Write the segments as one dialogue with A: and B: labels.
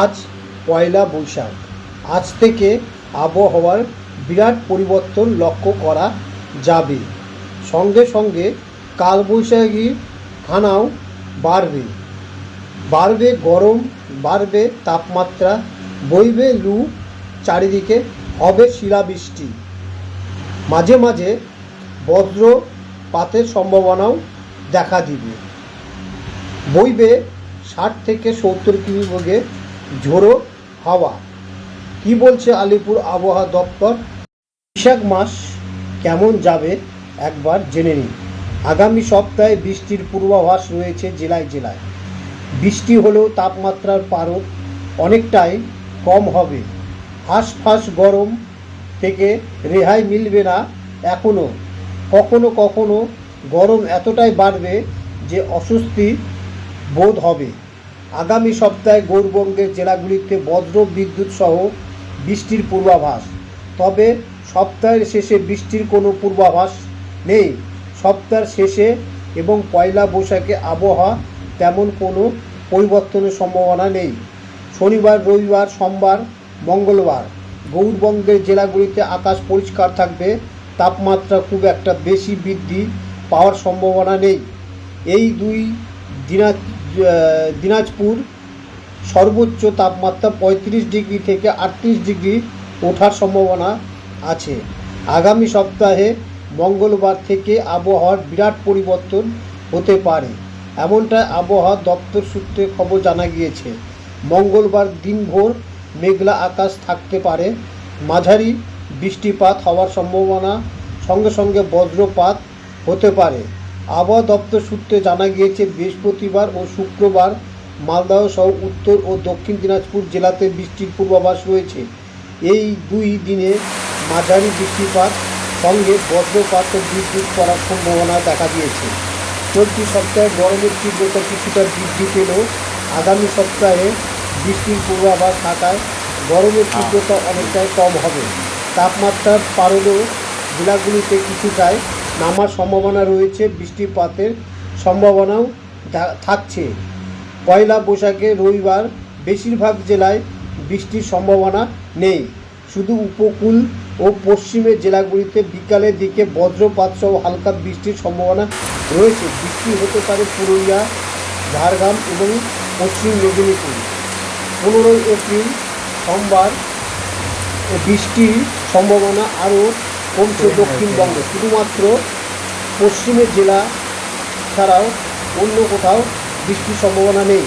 A: আজ পয়লা বৈশাখ আজ থেকে আবহাওয়ার বিরাট পরিবর্তন লক্ষ্য করা যাবে সঙ্গে সঙ্গে কালবৈশাখীর খানাও বাড়বে বাড়বে গরম বাড়বে তাপমাত্রা বইবে লু চারিদিকে হবে শিলাবৃষ্টি মাঝে মাঝে বজ্রপাতের সম্ভাবনাও দেখা দিবে বইবে ষাট থেকে সত্তর কিমি বেগে ঝোড়ো হাওয়া কি বলছে আলিপুর আবহাওয়া দপ্তর বৈশাখ মাস কেমন যাবে একবার জেনে নিন আগামী সপ্তাহে বৃষ্টির পূর্বাভাস রয়েছে জেলায় জেলায় বৃষ্টি হলেও তাপমাত্রার পারদ অনেকটাই কম হবে হাঁসফাঁস গরম থেকে রেহাই মিলবে না এখনও কখনো কখনো গরম এতটাই বাড়বে যে অস্বস্তি বোধ হবে আগামী সপ্তাহে গৌরবঙ্গের জেলাগুলিতে বজ্র বিদ্যুৎ সহ বৃষ্টির পূর্বাভাস তবে সপ্তাহের শেষে বৃষ্টির কোনো পূর্বাভাস নেই সপ্তাহের শেষে এবং পয়লা বৈশাখে আবহাওয়া তেমন কোনো পরিবর্তনের সম্ভাবনা নেই শনিবার রবিবার সোমবার মঙ্গলবার গৌরবঙ্গের জেলাগুলিতে আকাশ পরিষ্কার থাকবে তাপমাত্রা খুব একটা বেশি বৃদ্ধি পাওয়ার সম্ভাবনা নেই এই দুই দিনা দিনাজপুর সর্বোচ্চ তাপমাত্রা পঁয়ত্রিশ ডিগ্রি থেকে আটত্রিশ ডিগ্রি ওঠার সম্ভাবনা আছে আগামী সপ্তাহে মঙ্গলবার থেকে আবহাওয়ার বিরাট পরিবর্তন হতে পারে এমনটা আবহাওয়া দপ্তর সূত্রে খবর জানা গিয়েছে মঙ্গলবার দিনভর মেঘলা আকাশ থাকতে পারে মাঝারি বৃষ্টিপাত হওয়ার সম্ভাবনা সঙ্গে সঙ্গে বজ্রপাত হতে পারে আবহাওয়া দপ্তর সূত্রে জানা গিয়েছে বৃহস্পতিবার ও শুক্রবার মালদহ সহ উত্তর ও দক্ষিণ দিনাজপুর জেলাতে বৃষ্টির পূর্বাভাস রয়েছে এই দুই দিনে মাঝারি বৃষ্টিপাত সঙ্গে বজ্রপাত ও বৃদ্ধি করার সম্ভাবনা দেখা দিয়েছে চলতি সপ্তাহে গরমের তীব্রতা কিছুটা বৃদ্ধি পেলেও আগামী সপ্তাহে বৃষ্টির পূর্বাভাস থাকায় গরমের তীব্রতা অনেকটাই কম হবে তাপমাত্রার পারদেও জেলাগুলিতে কিছুটায় নামার সম্ভাবনা রয়েছে বৃষ্টিপাতের সম্ভাবনাও থাকছে পয়লা বৈশাখে রবিবার বেশিরভাগ জেলায় বৃষ্টির সম্ভাবনা নেই শুধু উপকূল ও পশ্চিমের জেলাগুলিতে বিকালের দিকে বজ্রপাত সহ হালকা বৃষ্টির সম্ভাবনা রয়েছে বৃষ্টি হতে পারে পুরুলিয়া ঝাড়গ্রাম এবং পশ্চিম মেদিনীপুর পনেরোই এপ্রিল সোমবার বৃষ্টির সম্ভাবনা আরও কমছে দক্ষিণবঙ্গে শুধুমাত্র পশ্চিমের জেলা ছাড়াও অন্য কোথাও বৃষ্টির সম্ভাবনা নেই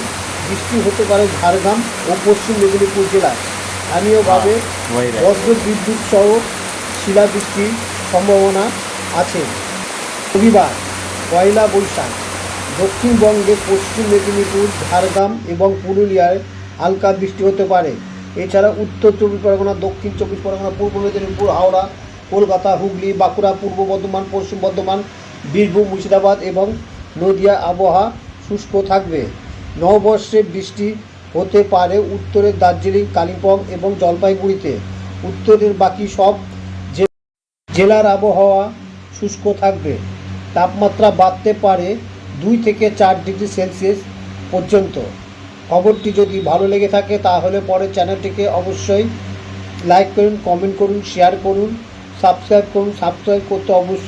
A: বৃষ্টি হতে পারে ঝাড়গ্রাম ও পশ্চিম মেদিনীপুর জেলায় স্থানীয়ভাবে হ্যাঁ, বজ্র বিদ্যুৎ সহ শিলাবৃষ্টির সম্ভাবনা আছে রবিবার পয়লা বৈশাখ দক্ষিণবঙ্গে পশ্চিম মেদিনীপুর ঝাড়গ্রাম এবং পুরুলিয়ায় হালকা বৃষ্টি হতে পারে এছাড়া উত্তর চব্বিশ পরগনা দক্ষিণ চব্বিশ পরগনা পূর্ব মেদিনীপুর হাওড়া কলকাতা হুগলি বাঁকুড়া পূর্ব বর্ধমান পশ্চিম বর্ধমান বীরভূম মুর্শিদাবাদ এবং নদিয়া আবহাওয়া শুষ্ক থাকবে নববর্ষে বৃষ্টি হতে পারে উত্তরের দার্জিলিং কালিম্পং এবং জলপাইগুড়িতে উত্তরের বাকি সব জেলার আবহাওয়া শুষ্ক থাকবে তাপমাত্রা বাড়তে পারে দুই থেকে চার ডিগ্রি সেলসিয়াস পর্যন্ত খবরটি যদি ভালো লেগে থাকে তাহলে পরে চ্যানেলটিকে অবশ্যই লাইক করুন কমেন্ট করুন শেয়ার করুন সাবস্ক্রাইব করুন সাবস্ক্রাইব করতে অবশ্যই